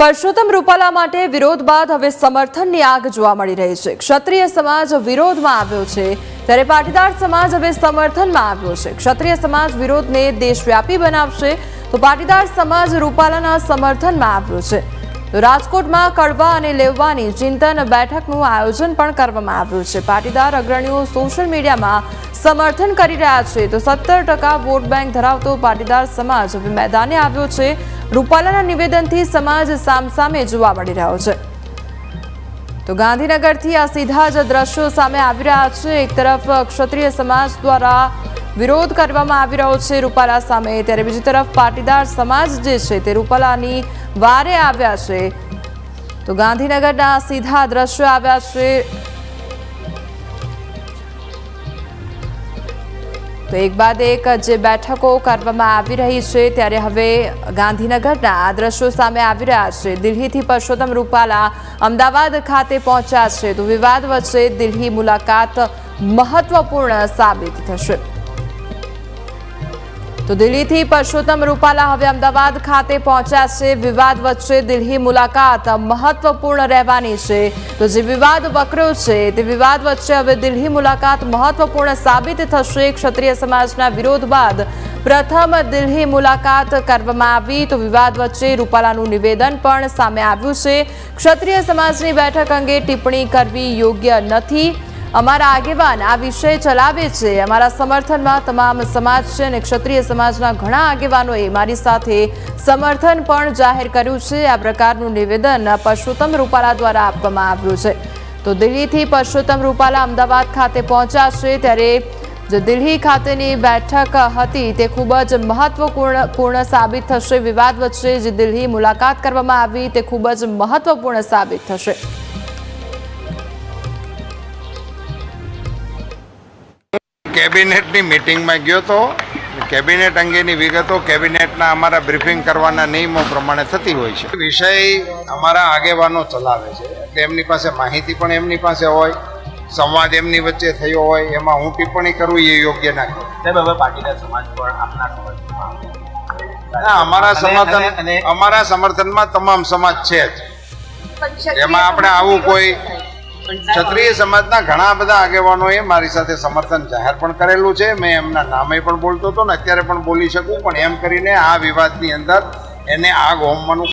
પરસોત્તમ રૂપાલા માટે વિરોધ બાદ હવે સમર્થનની આગ જોવા મળી રહી છે. ક્ષત્રિય સમાજ વિરોધમાં આવ્યો છે. ત્યારે પાટીદાર સમાજ હવે સમર્થનમાં આવ્યો છે. ક્ષત્રિય સમાજ વિરોધને દેશવ્યાપી બનાવશે તો પાટીદાર સમાજ રૂપાલાના સમર્થનમાં આવ્યો છે. રાજકોટમાં કડવા અને લેવવાની ચિંતન બેઠકનું આયોજન પણ કરવામાં આવ્યું છે. પાટીદાર અગ્રણીઓ સોશિયલ મીડિયામાં સમર્થન કરી રહ્યા છે. તો સત્તર વોટ બેંક ધરાવતો પાટીદાર સમાજ હવે મેદાને આવ્યો છે. રૂપાલાના નિવેદનથી સમાજ સામસામે જોવા મળી રહ્યો છે. તો ગાંધીનગરથી આ સીધા જ દ્રશ્યો સામે આવી રહ્યા છે. એક તરફ ક્ષત્રિય સમાજ દ્વારા વિરોધ કરવામાં આવી રહ્યો છે રૂપાલા સામે. ત્યારે બીજી તરફ પાટીદાર સમાજ જે છે તે રૂપાલાની વારે આવ્યા છે. તો ગાંધીનગરના સીધા દ્રશ્યો આવ્યા છે. તો એક બાદ એક જે બેઠકો કરવામાં આવી રહી છે. ત્યારે હવે ગાંધીનગરના આ દ્રશ્યો સામે આવી રહ્યા છે. દિલ્હીથી પરસોત્તમ રૂપાલા અમદાવાદ ખાતે પહોંચ્યા છે. તો વિવાદ વચ્ચે દિલ્હી મુલાકાત મહત્વપૂર્ણ સાબિત થશે. તો દિલ્હીથી પરસોત્તમ રૂપાલા હવે અમદાવાદ ખાતે પહોંચ્યા છે. વિવાદ વચ્ચે દિલ્હી મુલાકાત મહત્વપૂર્ણ રહેવાની છે. તો જે વિવાદ વકર્યો છે તે વિવાદ વચ્ચે હવે દિલ્હી મુલાકાત મહત્વપૂર્ણ સાબિત થશે. ક્ષત્રિય સમાજના વિરોધ બાદ પ્રથમ દિલ્હી મુલાકાત કરવામાં આવી. તો વિવાદ વચ્ચે રૂપાલાનું નિવેદન પણ સામે આવ્યું છે. ક્ષત્રિય સમાજની બેઠક અંગે ટિપ્પણી કરવી યોગ્ય નથી. અમારા આગેવાન આ વિષય ચલાવે છે. અમારા સમર્થનમાં તમામ સમાજ છે અને ક્ષત્રિય સમાજના ઘણા આગેવાનોએ મારી સાથે સમર્થન પણ જાહેર કર્યું છે. આ પ્રકારનું નિવેદન પરસોત્તમ રૂપાલા દ્વારા આપવામાં આવ્યું છે. તો દિલ્હીથી પરસોત્તમ રૂપાલા અમદાવાદ ખાતે પહોંચ્યા ત્યારે જે દિલ્હી ખાતેની બેઠક હતી. તે ખૂબ જ મહત્વપૂર્ણ, પૂર્ણ સાબિત થશે. વિવાદ વચ્ચે જે દિલ્હી મુલાકાત કરવામાં આવી તે ખૂબ જ મહત્વપૂર્ણ સાબિત થશે. કેબિનેટની મિટિંગમાં ગયો તો કેબિનેટ અંગેની વિગતો કેબિનેટના અમારા બ્રીફિંગ કરવાના નિયમો પ્રમાણે થતી હોય છે. વિષય અમારા આગેવાનો ચલાવે છે. એટલે એમની પાસે માહિતી પણ એમની પાસે હોય સંવાદ એમની વચ્ચે થયો હોય એમાં હું ટિપ્પણી કરું એ યોગ્ય ના કહેવાય. સાહેબ હવે પાટીદાર સમાજ પણ આપના સમર્થનમાં? અમારા સમર્થન અમારા સમર્થનમાં તમામ સમાજ છે જ. એમાં આપણે આવું કોઈ ક્ષત્રિય સમાજના ઘણા બધા આગેવાનોએ મારી સાથે સમર્થન જાહેર પણ કરેલું છે. મેં એમના નામે પણ બોલતો હતો ને અત્યારે પણ બોલી શકું, પણ એમ કરીને આ વિવાદની અંદર એને આગ હોમવાનું